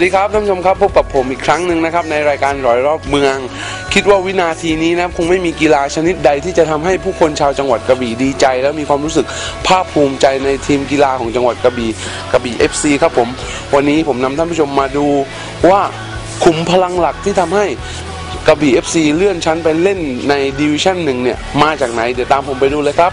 สวัสดีครับท่านผู้ชมครับพบกับผมอีกครั้งหนึ่งนะครับในรายการร้อยรอบเมือง คิดว่าวินาทีนี้นะคงไม่มีกีฬาชนิดใดที่จะทำให้ผู้คนชาวจังหวัดกระบี่ดีใจ และมีความรู้สึกภาคภูมิใจในทีมกีฬาของจังหวัดกระบี่กระบี่ FC ครับผม วันนี้ผมนำท่านผู้ชมมาดูว่าขุมพลังหลักที่ทำให้กระบี่ FC เลื่อนชั้นไปเล่นในดิวิชั่นหนึ่งเนี่ยมาจากไหนเดี๋ยวตามผมไปดูเลยครับ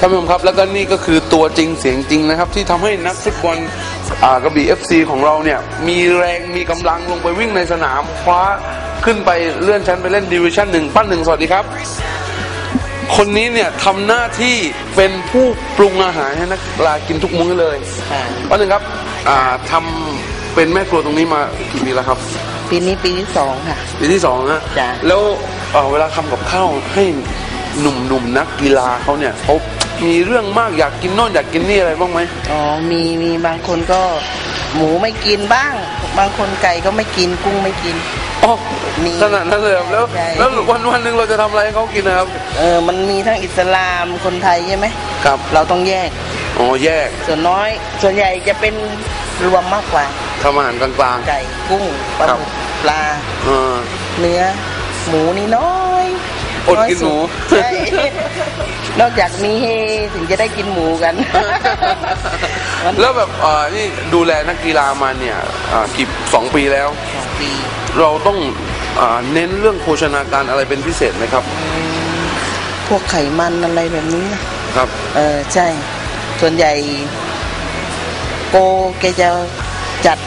ท่านผู้ชมครับแล้วก็นี่ก็คือตัวจริงเสียงจริงนะครับ ที่ทำให้นักฟุตบอลอ่ากระบี่ FC ของเราเนี่ยมีแรงมีกำลังลงไปวิ่งในสนามคว้าขึ้นไปเลื่อนชั้นไปเล่นดิวิชั่นหนึ่งปั้นหนึ่งสวัสดีครับ คนนี้เนี่ยทำหน้าที่เป็นผู้ปรุงอาหารให้นักกีฬากินทุกมื้อเลยค่ะปั้นหนึ่งครับอ่าทำเป็นแม่ครัวตรงนี้มากี่ปีแล้วครับ ปีนี้ปีที่สองค่ะ ปีที่สองนะจ้ะแล้วเอ่อเวลาทำกับข้าวให้หนุ่มๆนักกีฬาเขาเนี่ยเขา มีเรื่องมากอยากกินโน่นอยากกินนี่อะไรบ้างไหมอ๋อ มีมีบางคนก็หมูไม่กินบ้าง บางคนไก่ก็ไม่กินกุ้งไม่กิน อ๋อมีขนาดนั้นเลยเหรอแล้ว ใช่ แล้ววันวันๆหนึ่งเราจะทำอะไรให้เขากินนะครับ เออมันมีทั้งอิสลามคนไทยใช่ไหมครับเราต้องแยก อ๋อแยกส่วนน้อย ส่วนใหญ่จะเป็นรวมมากกว่าทำอาหารกลาง ไก่กุ้งปลาครับหมึกปลา ๆเออ เนื้อ หมูนี่น้อยอดกินหมูอยสุดใช่ นอกจากมีเฮถึงจะได้กินหมูกัน แล้วแบบเอ่อนี่ดูแลนักกีฬามาเนี่ยอ่ากี่สองปีแล้วสองปีเราต้องอ่าเน้นเรื่องโภชนาการอะไรเป็นพิเศษไหมครับพวกไขมันอะไรแบบนี้นะครับ เออใช่ ส่วนใหญ่โกแกจะจัด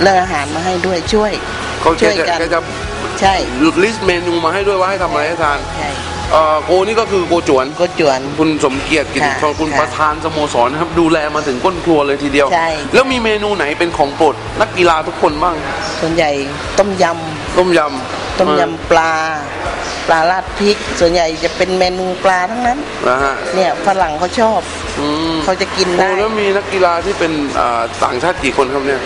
เรื่องอาหารมาให้ด้วยช่วยเขาแกช่วยจะกันแกจะใช่ลิสต์เมนูมาให้ด้วยว่าให้ทำอะไรให้ทาน ใช่ เอ่อโกนี่ก็คือโกจวนก็จวน คุณสมเกียรติกิติค่ะชรคุณค่ะประธานสโมสรนะครับดูแลมาถึงก้นครัวเลยทีเดียว ใช่ แล้วมีเมนูไหนเป็นของโปรดนักกีฬาทุกคนบ้างส่วนใหญ่ต้มยต้มยำำต้มยำปลา ปลาราดพริก ส่วนใหญ่จะเป็นเมนูปลาทั้งนั้น นะฮะเนี่ยฝรั่งเขาชอบ อืมเขาจะกินโอ้ได้ แล้วมีนักกีฬาที่เป็นอ่าต่างชาติกี่คนครับเนี่ย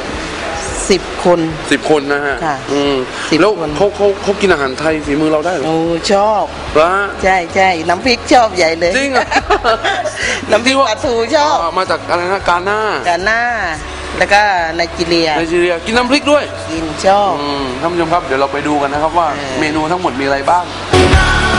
สิบคน สิบคนนะฮะค่ะอืมสิบแล้วคน เขาเขาเขากินอาหารไทยฝีมือเราได้เหรอโอ้ชอบเหรอฮะใช่ใช่น้ำพริกชอบใหญ่เลยจริงเหรอ น้ำพริกปลาทูชอบอ่ามาจากอะไรนะกาหน้ากาหน้า แล้วก็ไนจีเรียไนจีเรียกินน้ำพริกด้วยกินชอบ อืมท่านผู้ชมครับเดี๋ยวเราไปดูกันนะครับว่าเออ เมนูทั้งหมดมีอะไรบ้าง I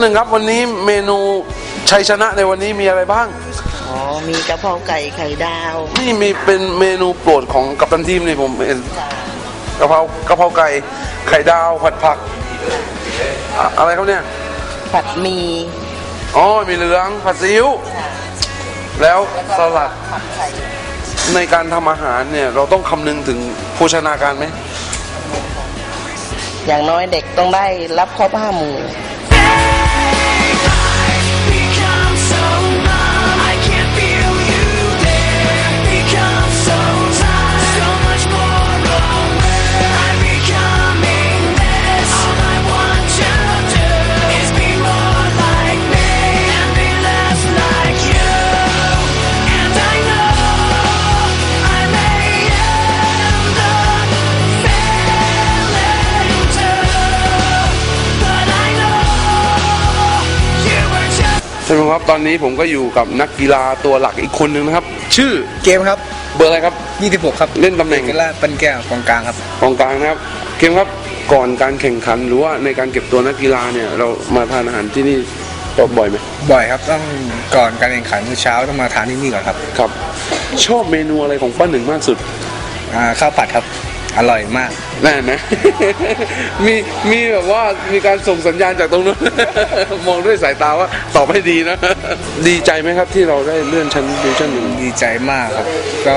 หนึ่งครับวันนี้เมนูชัยชนะในวันนี้มีอะไรบ้าง อ๋อ มีกะเพราไก่ไข่ดาว นี่มีเป็นเมนูโปรดของกัปตันทีมนี่ผมเห็นกะเพรากะเพราไก่ไข่ดาวผัดผักอะอะไรครับเนี่ยผัดหมีอ๋อมีเหลืองผัดซีอิ๊วแล้วสลัดผัดไข่ในการทำอาหารเนี่ยเราต้องคำนึงถึงโภชนาการไหมอย่างน้อยเด็กต้องได้รับครบห้าหมู่ Hey, ครับตอนนี้ผมก็อยู่กับนักกีฬาตัวหลักอีกคนหนึ่งนะครับ ชื่อเกมครับเบอร์อะไรครับ 26 ครับเล่นตำแหน่งเกล่าปันแก้วกองกลางครับกองกลางนะครับเกมครับก่อนการแข่งขันหรือว่าในการเก็บตัวนักกีฬาเนี่ยเรามาทานอาหารที่นี่บ่อยไหมบ่อยครับต้องก่อนการแข่งขันมื้อเช้าต้องมาทานที่นี่ก่อนครับครับ ชอบเมนูอะไรของป้าหนึ่งมากสุดอ่าข้าวผัดครับ อร่อยมากแน่นะ มีมีแบบว่ามีการส่งสัญญาณจากตรงนู้น มองด้วยสายตาว่าตอบให้ดีนะ ดีใจไหมครับที่เราได้เลื่อนชั้นดิวชั่นหนึ่งดีใจมากครับ ก็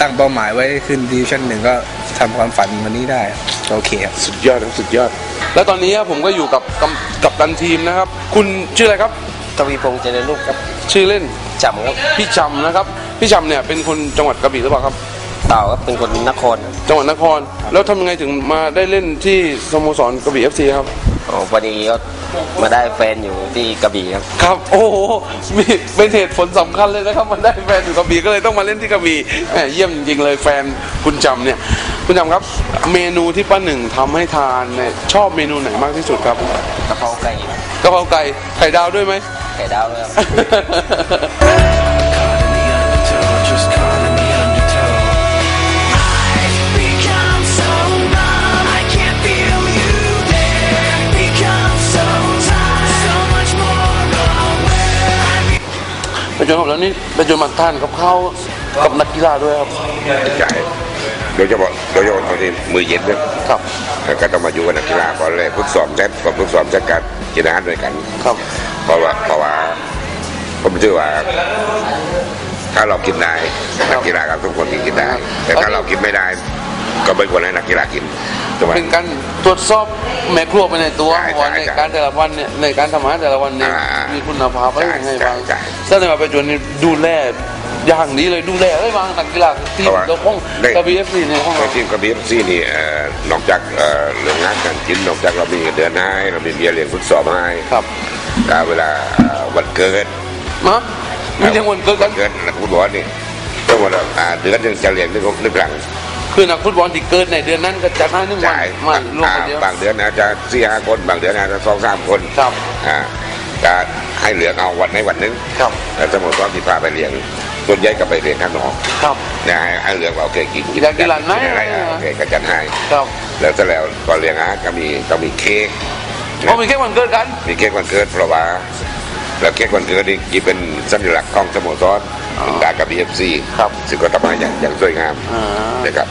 ตั้งเป้าหมายไว้ขึ้นดิวชั่นหนึ่งก็ทำความฝันวันนี้ได้โอเคครับ สุดยอดครับสุดยอด แล้วตอนนี้ผมก็อยู่กับกับกับตันทีมนะครับ คุณชื่ออะไรครับ ทวีพงษ์เจริญลูกครับชื่อเล่นจำครับพี่ชำนะครับ พี่ชำเนี่ยเป็นคนจังหวัดกระบี่หรือเปล่าครับ เปล่าครับเป็นคนนครครับจังหวัดนคร แล้วทำยังไงถึงมาได้เล่นที่สโมสรกระบี่เอฟซีครับ อ๋อพอดีก็มาได้แฟนอยู่ที่กระบี่ครับ ครับ โอ้โหมีเป็นเหตุผลสำคัญเลยนะครับ มันได้แฟนอยู่กระบี่ก็เลยต้องมาเล่นที่กระบี่แหมเยี่ยมจริงๆเลยแฟนคุณจำเนี่ย คุณจำครับ เมนูที่ป้าหนึ่งทำให้ทานเนี่ยชอบเมนูไหนมากที่สุดครับกะเพราไก่กะเพราไก่ไข่ดาวด้วยไหมไก่ดาวเลยครับ จนผมแล้วนี่ไปจนมาทานกับข้าวกับนักกีฬาด้วยครับใช่โดยเฉพาะโดยเฉพาะตอนนี้มือเย็นเนี่ยครับก็ต้องมาอยู่กับนักกีฬาก่อนเลยฝึกซ้อมแซดก็ฝึกซ้อมแซดการกินอาหารด้วยกันครับเพราะว่าเพราะว่าผมเชื่อว่า ถ้าเรากินได้นักกีฬากับทุกคนกินได้ แต่ถ้าเรากินไม่ได้ ก็ไม่ควรให้นักกีฬากินถูกไหม เป็นการตรวจสอบแม่ครัวไปในตัวใช่ว่าในใช่การแต่ละวันเนี่ยในการทำอาหารแต่ละวันเนี่ยอ่ามีมีคุณภาพอะไรยังไงบ้างใช่ใช่แสดงว่าไปจนนี่ดูแลอย่างนี้เลยดูแลอะไรบ้างนักกีฬาทีมเพราะว่าเราห้องได้ กระบี่เอฟซีในห้องในเรา ทีมกระบี่ซี่นี่เอ่อนอกจากเอ่อเรื่องงานการกินนอกจากเรามีเงินเดือนให้เรามีเบี้ยเลี้ยงฝึกซ้อมให้ครับแล้วเวลาเอ่อวันเกิด มามีทั้งวันเกิดกันเกิดนักฟุตบอลนี่ทั้งหมดอ่าเดือนหนึงจะเลี้ยงหนึ่งหนึ่งครั้ง คือนักฟุตบอลที่เกิดในเดือนนั้นก็จัดให้หนึ่งวันจ่ายมารวมกันเดียว บางเดือนอาจจะสี่ห้าคน บางเดือนอาจจะสองสามคนครับ อ่าจะให้เหลือเอาวันในวันหนึงครับแล้วสโมสรที่พาไปเลี้ยงส่วนใหญ่ก็ไปเลี้ยงข้างนอกครับ นะให้ให้เหลือว่าโอเคกินอยากกินร้านไหนอะไรอะโอเคก็จัดให้ ครับแล้วเสร็จแล้วก็เลี้ยงอาหารก็มีก็มีเค้กเพราะมีแค่วันเกิดกัน มีเค้กวันเกิดเพราะว่าแล้วเค้กวันเกิดนี่กี่เป็นสัญลักษณ์ของสโมสรเป็นดากับบีเอฟซีครับซึ่งก็ทำมาอย่างอย่างสวยงามอ่านะครับ